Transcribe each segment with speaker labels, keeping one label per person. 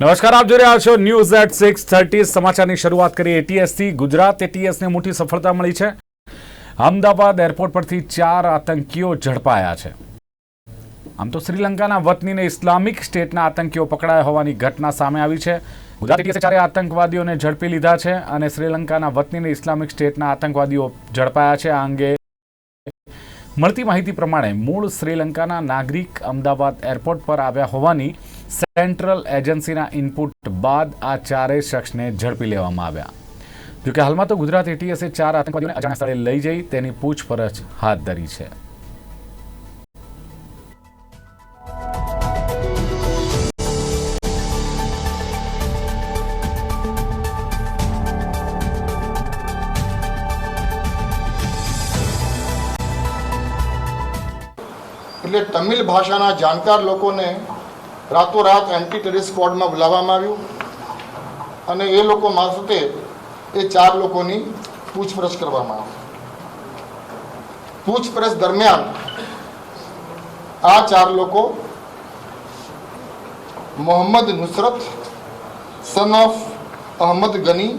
Speaker 1: નમસ્કાર, આપ જોઈ રહ્યા છો ન્યૂઝ એટ સિક્સ થર્ટી. સમાચારની શરૂઆત કરી એટીએસથી. ગુજરાત એટીએસને મોટી સફળતા મળી છે. અમદાવાદ એરપોર્ટ પરથી ચાર આતંકીઓ ઝડપાયા છે. આમ તો શ્રીલંકાના વતનીને ઇસ્લામિક સ્ટેટના આતંકીઓ પકડાયા હોવાની ઘટના સામે આવી છે. ગુજરાત એટીએસે ચારે આતંકવાદીઓને ઝડપી લીધા છે અને શ્રીલંકાના વતનીને ઇસ્લામિક સ્ટેટના આતંકવાદીઓ ઝડપાયા છે. આ અંગે મળતી માહિતી પ્રમાણે મૂળ શ્રીલંકાના નાગરિક અમદાવાદ એરપોર્ટ પર આવ્યા હોવાની સેન્ટ્રલ એજન્સીના ઇનપુટ બાદ આ ચારેય શખ્સને ઝડપી લેવામાં આવ્યા. જોકે હાલમાં તો ગુજરાત એટીએસે ચાર આતંકવાદીઓને અજાણ્યા સ્થળે લઈ જઈ તેની પૂછપરછ હાથ ધરી છે.
Speaker 2: એટલે તમિલ ભાષાના જાણકાર લોકોને રાતોરાત એન્ટી ટેરિસ સ્કવોડમાં બોલાવવામાં આવ્યું. અને એ લોકો મારફતે એ ચાર લોકોની પૂછપરછ કરવામાં આવી. પૂછપરછ દરમિયાન આ ચાર લોકો મોહમ્મદ નુસરત સન ઓફ અહમદ ગની,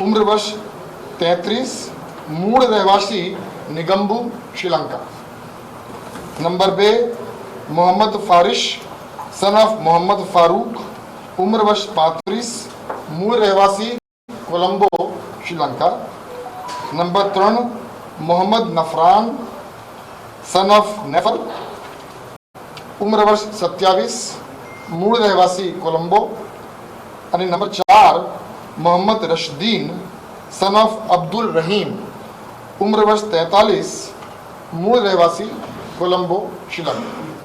Speaker 2: ઉમ્ર વર્ષ તેત્રીસ, મૂળ રહેવાસી નિગમ્બુ, શ્રીલંકા. નંબર બે, મોહમ્મદ ફારિશ સન ઓફ મોહમ્મદ ફારૂક ઉમ્ર વર્ષ પાંત્રીસ મૂળ રહેવાસી કોલંબો શ્રીલંકા નંબર ત્રણ મોહમ્મદ નફરાન સન ઓફ નેફર ઉમ્ર વર્ષ સત્યાવીસ મૂળ રહેવાસી કોલંબો અને નંબર ચાર મોહમ્મદ રશદીન સન ઓફ અબ્દુલ રહીમ ઉમ્ર વર્ષ તેતાલીસ મૂળ રહેવાસી કોલંબો શ્રીલંકા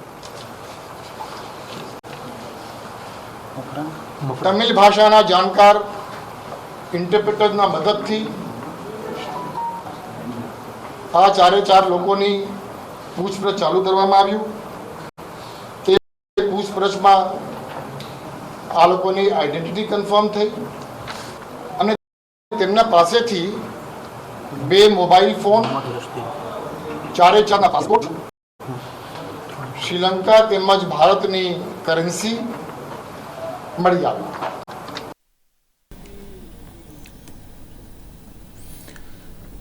Speaker 2: તમિલ ભાષાના જાણકાર ઇન્ટરપ્રિટરના મદદથી આ ચારે ચાર લોકોની પૂછપરછ ચાલુ કરવામાં આવ્યું. તે પૂછપરછમાં આ લોકોની આઈડેન્ટિટી કન્ફર્મ થઈ અને તેમના પાસેથી બે મોબાઈલ ફોન ચારે ચારના પાસપોર્ટ શ્રીલંકા તેમજ ભારતની કરન્સી મળી આવી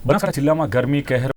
Speaker 1: બનાસકાંઠા જિલ્લામાં ગરમી કહેર